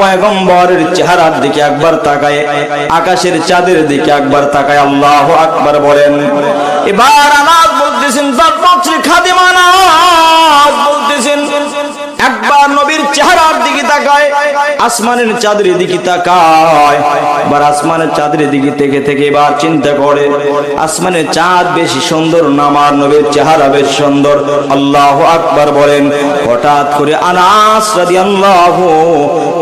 পয়গম্বরের চেহারার দিকে একবার তাকায়, আকাশের চাঁদের দিকে একবার তাকায়, আল্লাহ আকবার বলেন, এবার আনাজ বলতেছেন তার বলতেছেন, একবার নবীর চেহারার দিকে তাকায়, আসমানের চাঁদের দিকে তাকায়, এবার আসমানের চাঁদের দিকে থেকে থেকে এবার চিন্তা করে, আসমানের চাঁদ বেশি সুন্দর না আমার নবীর চেহারা বেশ সুন্দর? আল্লাহ আকবার বলেন, হঠাৎ করে আনাস রাদিয়াল্লাহু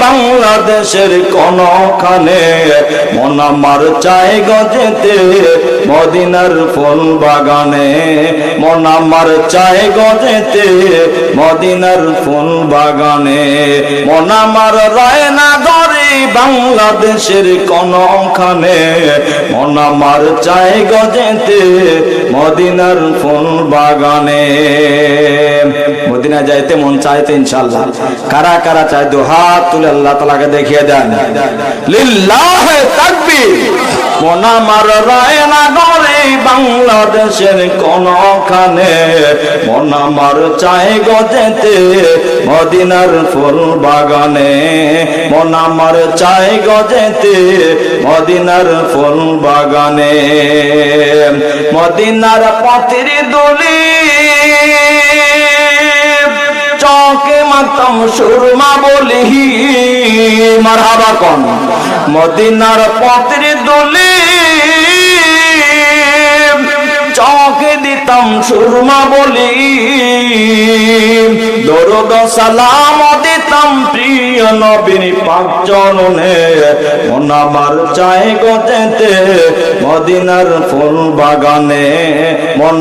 বাংলাদেশের কোনখানে মন আমার চাই গজেতে মদিনার ফুল বাগানে মন আমার চাই গজেতে মদিনার ফুল বাগানে মন আমার রয় না ধরে বাংলাদেশের কোনখানে। মন আমার চাই গজেতে মদিনার ফুল বাগানে। মদিনা যাইতে মন চাইতে ইনশাল্লাহ কারা কারা চায় দু হাত তুলে আল্লাহ তালাকে দেখিয়ে দেন। লিল্লাহ তাকবীর। মন আমার রায় না গরে বাংলাদেশের কোনখানে? মন আমার চাই গজেতে, মদিনার ফুল বাগানে। মন আমার চাই গজেতে, মদিনার ফুল বাগানে। মদিনার পথের দলি, চকে মাতম সুরমা বলি। মারহাবা কন। মদিনার পথের দলি সুরমা বলি। দরদ সালাম দিতাম প্রিয় নবীর পাক চরণে মন চাই গজেতে মদিনার ফুল বাগানে। মন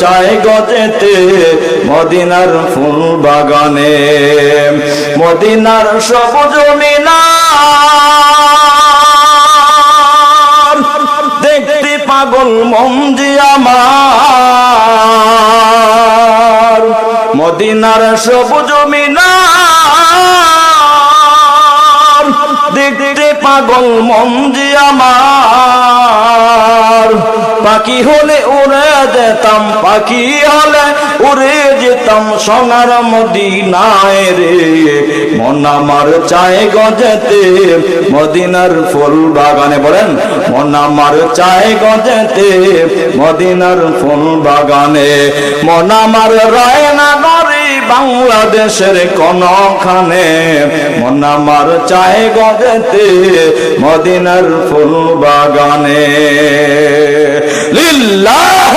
চাই গজেতে মদিনার ফুল বাগানে। মদিনার সবুজ মিনার দেখতে মন্দি মন আমার। মদিনার সবুজ মিনার। দেখতে পাগল মন যে আমার। পাখি হলে উড়ে যেতাম, পাখি হলে উড়ে যেতাম সোনার মদিনায় রে। মন আমার চায় গজেতে মদিনার ফুল বাগানে, বলেন, মন আমার চায় গজেতে মদিনার ফুল বাগানে। মন আমার রায় না বাংলাদেশের কোনখানে? মন আমার চায় গজেতে মদিনার ফুল বাগানে লিল্লাহ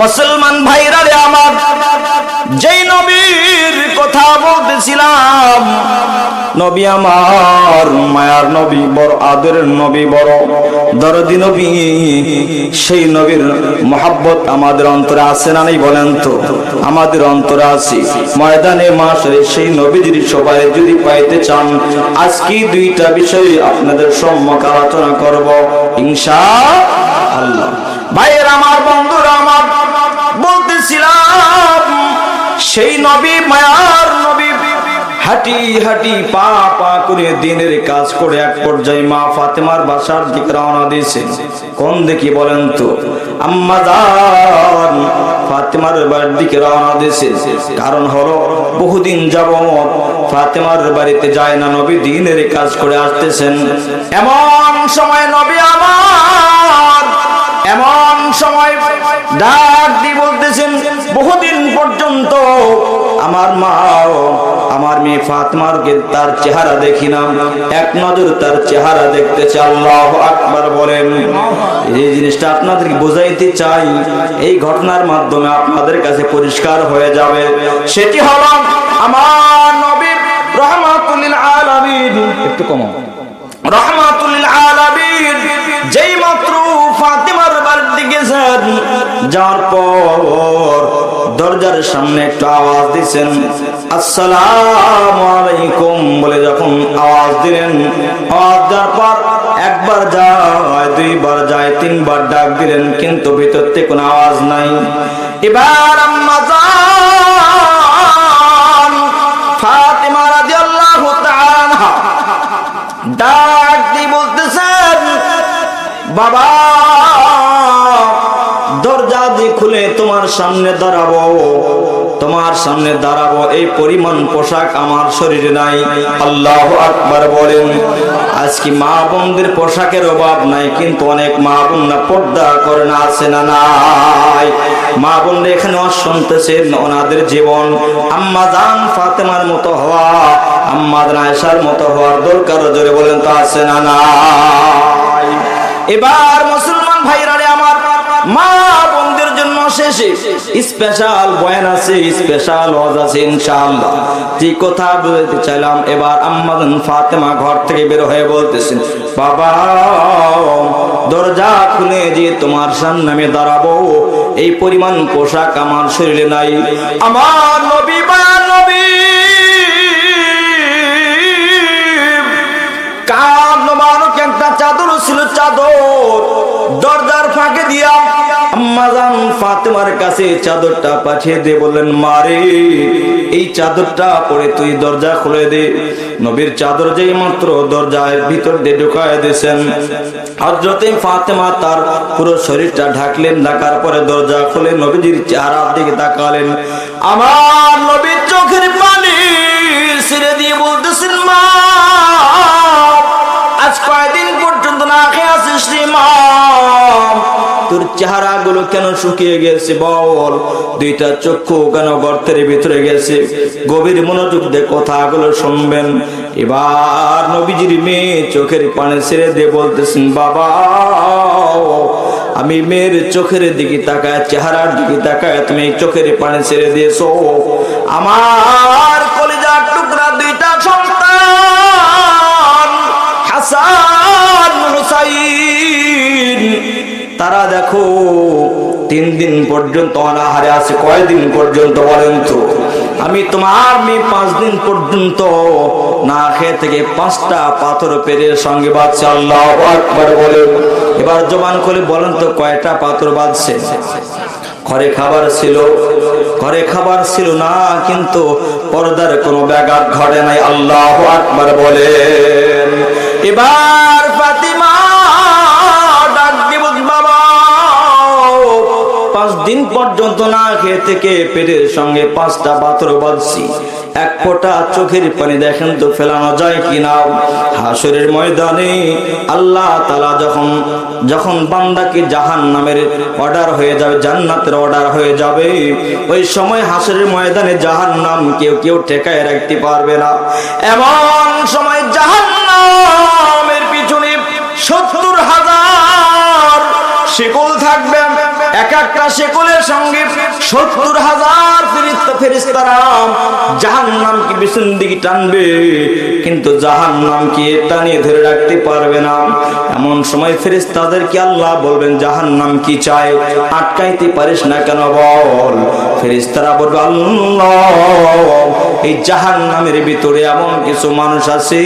মুসলমান ভাইরা রে আমার, যেই নবীর কথা বলতেছিলাম নবী আমার, মায়ার নবী বড়, আদরের নবী বড়, দরদি নবী, সেই নবীর মহাব্বত আমাদের অন্তরে আছে না নেই বলেন তো? আমাদের অন্তরে আছে। ময়দানে মাসে সেই নবীজির সবাই যদি পাইতে চান আজকে দুইটা বিষয় আপনাদের সম্মুখ আলোচনা করব ইনশা আল্লাহ ভাইয়ের আমার, বন্ধুরা আমার, বলতেছিলাম, সেই নবী মায়ার নবী হাঁটি হাঁটি পা পা করে দিনের কাজ করে এক পর্যায়ে মা ফাতেমার বাসার দিকে রওনা দিয়েছেন কোন দেখি বলেন তো? আম্মা ফাতেমার বাড়ির দিকে রওনা দিয়েছেন কারণ হলো, বহুদিন যাবত ফাতেমার বাড়িতে যায় না নবী দিনের কাজ করে আসতেছেন। এমন সময় নবী আমার এমন সময় ডাক দিয়ে বলতেছেন, বহুদিন পর্যন্ত আমার মা আমার মেয়ে ফাতমারকে তার চেহারা দেখি এক নজর তার চেহারা দেখতেছে আল্লাহ আকবার বলেন। এই জিনিসটা আপনাদেরকে বোঝাইতে চাই, এই ঘটনার মাধ্যমে আপনাদের কাছে পরিষ্কার হয়ে যাবে। সেটি হলো আমার নবী, রহমাতুল আলামিন। একটু কমো রহমাতুল আলামিন। যেই মাত্র ফাতিমার বাড়ির দিকে যাওয়ার পর দরজার সামনে একটু আওয়াজ দিছেন আসসালামু আলাইকুম বলে যখন আওয়াজ দিলেন, আওয়াজ দেওয়ার পর একবার যায়, দুইবার যায়, তিনবার ডাক দিলেন, কিন্তু ভিতর থেকে কোনো আওয়াজ নাই। এবার আম্মা ফাতিমা রাদিয়াল্লাহু তাআলা ডাক বাবা, দরজা দিয়ে খুলে তোমার সামনে দাঁড়াবো। তোমার সামনে দাঁড়াবো, এই পরিমাণ পোশাক আমার শরীরে নাই। আল্লাহ আকবার বলেন, আজকে মা বোনদের পোশাকের অভাব নাই, কিন্তু অনেক মা বোন না পর্দা করে না, আছে না নাই। মা বোনরা এখানে শুনতেছেন ওনাদের জীবন আম্মা জান ফাতেমার মতো হওয়া, আম্মা আয়েশার মতো হওয়ার দরকার, জোরে বলেন তো, আছে না নাই? এবার মুসলমান ভাইরা রে আমার মা বোনদের জন্য শেষে স্পেশাল বয়ান আছে স্পেশাল ওয়াজ আছে ইনশাআল্লাহ। যে কথা বলতে চাইলাম, এবার আম্মাজান ফাতেমা ঘর থেকে বের হয়ে বলতেছেন, বাবা, দরজা খুলে যে তোমার সামনে আমি দাঁড়াবো। এই পরিমাণ পোশাক আমার শরীরে নাই। আমার নবী বা নবী একটা চাদর ছিল চাদর। দরজার ফাঁকে দিয়া আম্মাজান ফাতেমার কাছে চাদরটা পাঠিয়ে বললেন মারে এই চাদরটা পরে তুই দরজা খুলে দে। নবীর চাদর যেই মাত্র দরজায় ভিতর দিয়ে ঢুকায় দিয়েছেন। হজরতে ফাতেমা তার পুরো শরীরটা ঢাকলেন, ঢাকার পরে দরজা খুলে নবীজির চেহারার দিকে তাকালেন। আমার নবীর চোখের পানি ছেড়ে দিয়ে বলতেছেন, মা, আজ কয়দিন খেয়ে আছিস রে মা তোর চেহারা গুলো কেন শুকিয়ে গেছে বল? দুইটা চক্ষু কেন গর্তের ভিতরে গেছে? গভীর মনোযোগ দিয়ে কথাগুলো শুনবেন। এবার নবীজির মেয়ে চোখের পানি ছেড়ে দিয়ে বলতেছেন, বাবা, আমি মেয়ের চোখের দিকে তাকায়, চেহারার দিকে তাকায় তুমি চোখের পানি ছেড়ে দিয়েছ। আমার কলিজার টুকরা দুইটা সন্তান, হাসান হুসাইন তারা দেখো, তিন দিন পর্যন্ত অনাহারে আছে। কয়দিন পর্যন্ত বলেন তো? আমি তোমার মেয়ে পাঁচ দিন পর্যন্ত না খেয়ে থেকে পাঁচটা পাথর পেরের সঙ্গে বাঁধছে আল্লাহ আকবার বলে। এবার জবান করে বলেন তো, কয়টা পাথর বাঁধছে ঘরে খাবার ছিল। ঘরে খাবার ছিল না, কিন্তু পর্দার কোনো ব্যাঘাত ঘটে নাই। আল্লাহ আকবার বলেন। এবার দিন পর্যন্ত না খেয়ে থেকে পেটের সঙ্গে পাঁচটা পাত্র বাঁধছি। এক ফোঁটা চোখের পানি দেখেন তো ফেলানো যায় কিনা। হাসরের ময়দানে আল্লাহ তালা যখন যখন বান্দাকে জাহান নামের অর্ডার হয়ে যাবে, জান্নাতের অর্ডার হয়ে যাবে, ওই সময় হাসরের ময়দানে জাহান নাম কেউ কেউ ঠেকায় রাখতে পারবে না। এমন সময় জাহান নামের পিছনে সত্তর হাজার শিকল থাকবে এক একটা শেকলের সঙ্গে সত্তর হাজার জাহান নাম কি পিছন দিকে টানবে, কিন্তু জাহান নাম কি টানিয়ে ধরে রাখতে পারবে না। এমন সময় ফেরিস্তাদেরকে আল্লাহ বলবেন জাহান নাম কি চায়? আটকাইতে পারিস না কেন বল? ফেরিস্তারা বলবে, আল্লাহ, এই জাহান নামের ভিতরে এমন কিছু মানুষ আছে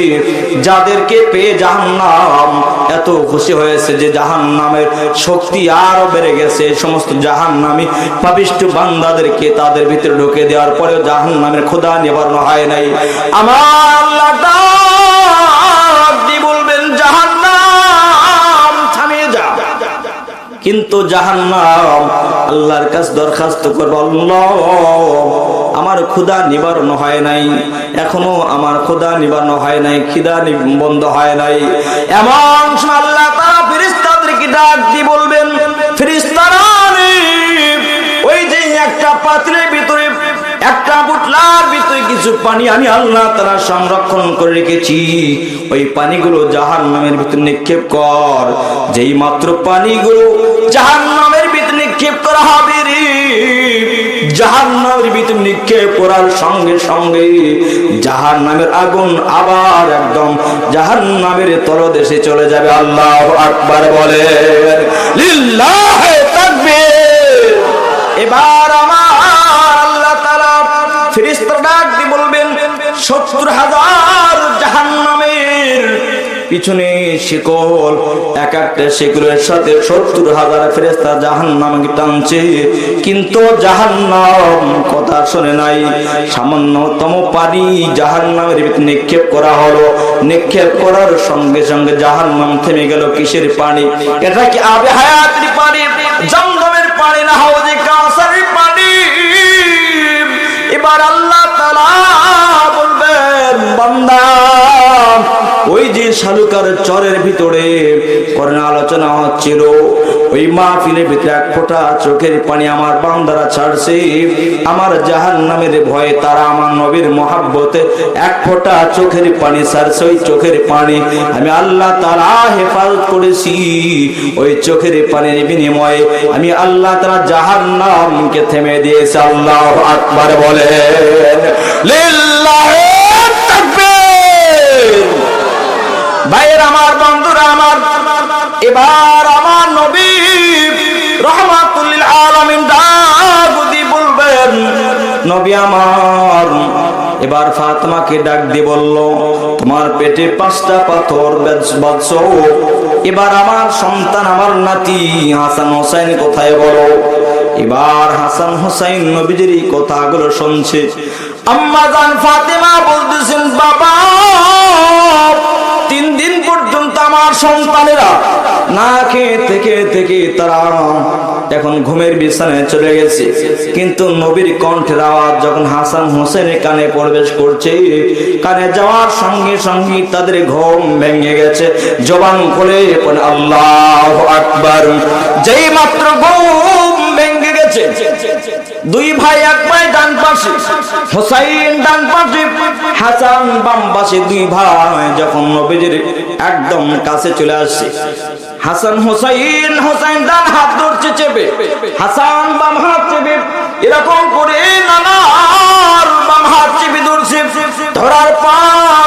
যাদেরকে পেয়ে জাহান নাম এত খুশি হয়েছে যে জাহান নামের শক্তি আরও বেড়ে গেছে। সমস্ত জাহান নামী পাপিষ্ট বান্দাদেরকে তাদের ভিতরে ঢুকে দেওয়ার পরেও জাহান নামের ক্ষুদা নিবারণ হয় নাই। আমার আল্লাহ কিন্তু জাহান্নাম আল্লাহর কাছে দরখাস্ত করব, আল্লাহ, আমার ক্ষুধা নিবারণ হয় নাই, এখনও আমার ক্ষুধা নিবারণ হয় নাই, খিদা বন্ধ হয় নাই। এমন আল্লাহ তারা ফিরিস্তাদেরকে ডাক দিয়ে বলবেন ফিরিস্তারা ওই যে একটা পাত্রের ভিতরে একটা বুটলার ভিতরে কিছু পানি আমি আল্লাহ তারা সংরক্ষণ করে রেখেছি। ওই পানিগুলো জাহান নামের ভিতরে নিক্ষেপ কর। যেই মাত্র পানিগুলো জাহান নামের ভিতরে নিক্ষেপ করা হবে রে জাহান নামের ভিতরে নিক্ষেপ করার সঙ্গে সঙ্গে জাহান নামের আগুন আবার একদম জাহান নামের তলদেশে চলে যাবে। আল্লাহ আকবার বলে লিল্লাহে এবার আল্লাহ তাআলা ডাক বলবেন হাজার শিকল, এক একটা সাথে হাজার টানছে। কিন্তু জাহান্নাম কথা শুনে নাই। সামান্যতম পানি জাহান্নামের নামের নিক্ষেপ করা হলো। নিক্ষেপ করার সঙ্গে সঙ্গে জাহান নাম থেমে গেল কিসের পানি? এটা কি আবে হায়াতের পানি? জমজমের এবার আল্লাহ শালুকার চরের ভিতরে করোনা আলোচনা হচ্ছিল। ওই ভিতরে এক চোখের পানি আমার বান্দারা ছাড়ছে। আমার জাহান নামের ভয়ে তারা আমার নবীর মহাব্বতে এক চোখের পানি ছাড়ছে। ওই চোখের পানি আমি আল্লাহ তারা হেফাজত করেছি। ওই চোখের পানির বিনিময়ে আমি আল্লাহ তারা জাহান নামকে থেমে দিয়েছে। আল্লাহ আকবার বলে তাকবীর ভাইয়ের আমার, বন্ধুরা আমার, এবার আমার নবী রহমাতুল্লিল আলামিন বলবেন, নবী আমার, এবার ফাতেমাকে ডাক দিয়ে বলল, তোমার পেটে পাঁচটা পাথর এবার আমার সন্তান, আমার নাতি হাসান হোসেন কোথায় বলো? এবার হাসান হোসেন নবীজির কথাগুলো শুনছে। আম্মা জান ফাতেমা বলতেছেন, বাবা সন্তানেরা না খেয়ে থেকে থেকে তারা এখন ঘুমের বিছানায় চলে গেছে। কিন্তু নবীর কণ্ঠের আওয়াজ যখন হাসান হোসেনের কানে প্রবেশ করছে, কানে যাওয়ার সঙ্গে সঙ্গে তাদের ঘুম ভেঙে গেছে। জবান পড়ে আল্লাহ আকবার। যেই মাত্র ঘুম ভেঙে গেছে দুই ভাই এক ভাই ডান পাশে, হোসাইন ডান পাশে, হাসান বাম পাশে দুই ভাই যখন নবীজির একদম কাছে চলে আসছে হাসান, হোসাইন হোসাইন ডান হাত ধরছে চেপে, হাসান বাম হাত চেপে, এরকম করে নানার বাম হাত চেপে ধরছে। ধরার পর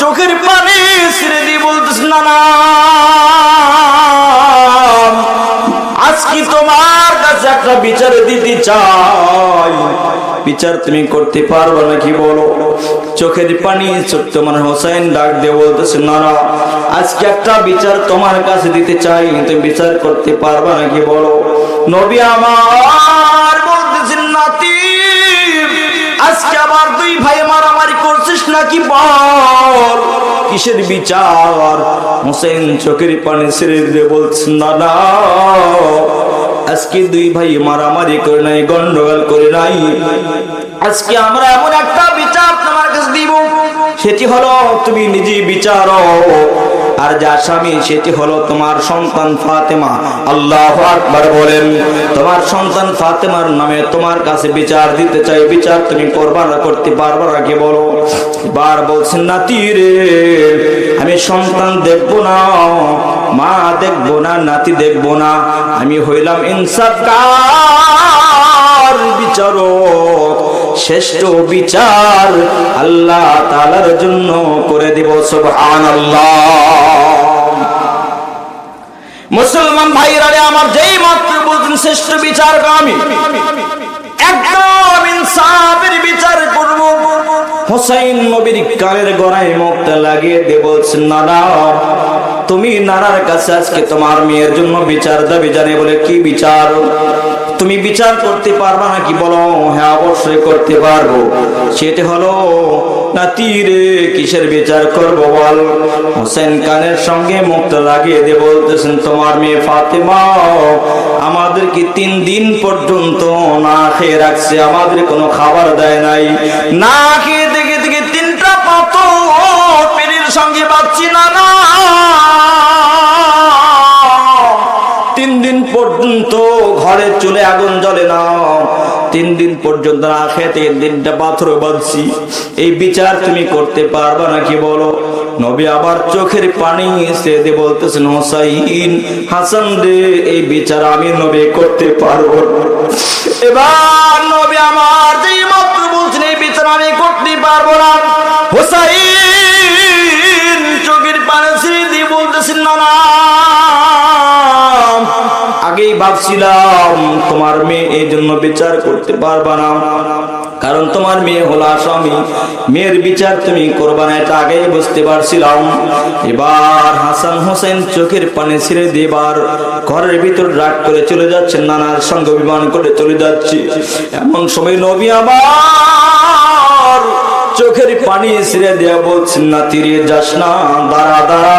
চোখের পানি ছেড়ে দিয়ে বলতেছে, নানা, আজকে তোমার কাছে একটা বিচার দিতে চাই বিচার তুমি করতে পারবে নাকি বলো? চোখের পানি ছোট্ট মানে হোসেন ডাক দিয়ে বলতেছে, না না, আজকে একটা বিচার তোমার কাছে দিতে চাই, তুমি বিচার করতে পারবে নাকি বলো? নবী আমার বলতেছেন, নাতি, আজকে আবার দুই ভাই মারামারি করছিস নাকি বল? কিসের বিচার? হোসেন চোখের পানি ছেড়ে দিয়ে বলছেন না আজকে দুই ভাই মারামারি করে নাই, গন্ডগোল করে নাই। আজকে আমরা এমন একটা বিচার তোমার কাছে দিব, সেটি হলো তুমি নিজে বিচার আর যা স্বামী, সেটি হলো তোমার সন্তান ফাতেমা। আল্লাহ আকবার বলেন, তোমার সন্তান ফাতেমার নামে তোমার কাছে বিচার দিতে চাই। বিচার তুমি করবা না, করতে পারবা না কি বলো। বার বলছেন নাতি রে, আমি সন্তান দেখব না, মা দেখব না, নাতি দেখব না। আমি হইলাম ইনসাফকার বিচারক, শ্রেষ্ঠ বিচার আল্লাহ তালার জন্য করে দিব মুসলমান ভাইরা আমার যেই মাত্র বলছেন শ্রেষ্ঠ বিচার আমি। একদম বিচার লাগিয়ে তুমি নানার কাছে আজকে তোমার মেয়ের জন্য বিচার দাবি জানে বলে, কি বিচার? তুমি বিচার করতে পারবা নাকি? বলো হ্যাঁ অবশ্যই করতে পারব। সেটা হলো, নাতি রে, কিসের বিচার করব বল? হোসেন কানের সঙ্গে মুখটা লাগিয়ে দিয়ে বলতেছেন, তোমার মেয়ে ফাতেমা, আমাদেরকে তিন দিন পর্যন্ত না খেয়ে রাখছে। আমাদের কোনো খাবার দেয় নাই। না খেয়ে দেখে দেখে তিনটা পাথর পেটের সঙ্গে পাচ্ছি না না। পর্যন্ত ঘরে চলে আগুন জ্বলে না। তিন দিন পর্যন্ত না খেয়ে তিন দিনটা পাথর বাঁধছি। এই বিচার তুমি করতে পারবা নাকি বলো? নবী আবার চোখের পানি সেদে বলতেছেন, হোসাইন, হাসান রে, এই বিচার আমি নবী করতে পারব এবার ভাবছিলাম, তোমার মেয়ে এই জন্য বিচার করতে পারবা না। কারণ তোমার মেয়ে হলো আসামি। মেয়ের বিচার তুমি করবা না, এটা আগেই বুঝতে পারছিলাম। এবার হাসান হোসেন চোখের পানি ছেড়ে দেবার ঘরের ভিতর রাগ করে চলে যাচ্ছেন নানার সঙ্গে অভিমান করে চলে যাচ্ছে। এমন সময় নবী আবার চোখের পানি ছেড়ে দেয়া বলছেন না তীরে যাস না, দাঁড়া দাঁড়া।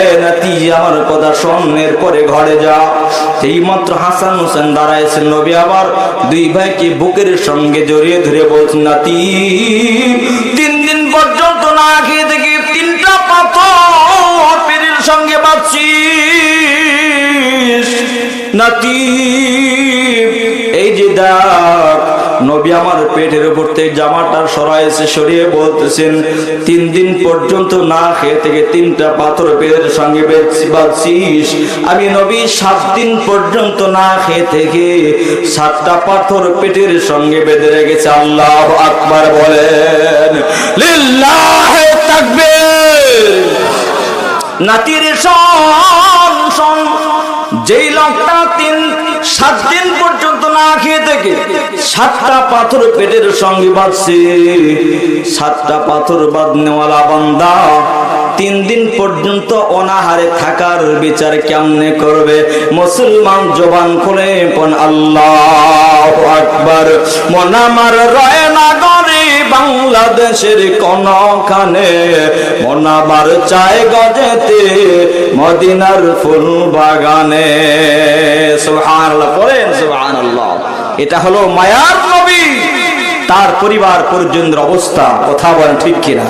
এ নাতি, আমার কথা শোনের পরে ঘরে যা। এই মাত্র হাসান হোসেন দাঁড়াইছেন নবী আবার দুই ভাইকে বুকের সঙ্গে জড়িয়ে ধরে বলছেন, নাতি, তিন দিন পর্যন্ত না খেয়ে থেকে তিনটা পাথর পেটের সঙ্গে বাঁচছিস নাতি, এই যে দাগ নবী আমার পেটের উপর থেকে জামাটা সরাইছে, সরিয়ে বলতেছেন, তিন দিন পর্যন্ত না খেয়ে থেকে তিনটা পাথর পেটের সঙ্গে বেঁচে বাঁচছিস আমি নবী, সাত দিন পর্যন্ত না খেয়ে থেকে সাতটা পাথর পেটের সঙ্গে বেঁধে রেখেছে। আল্লাহ আকবার বলেন, লিল্লাহে নাতির শোন যেই লোকটা তিন, সাত দিন পর্যন্ত না খেয়ে থেকে সাতটা পাথর পেটের সঙ্গে বাঁধছে। সাতটা পাথর বাঁধনেওয়ালা বান্দা তিন দিন পর্যন্ত অনাহারে থাকার বিচার কেমনে করবে? মুসলমান জবান খুলে পন আল্লাহ আকবার। মনামার রয় নাগরে বাংলাদেশের কোনখানে। মনাবার চায় গজেতে মদিনার ফুল বাগানে পড়েন এটা হলো মায়ার নবী। তার পরিবার পর্যন্ত অবস্থা, কথা বলেন ঠিক কিনা?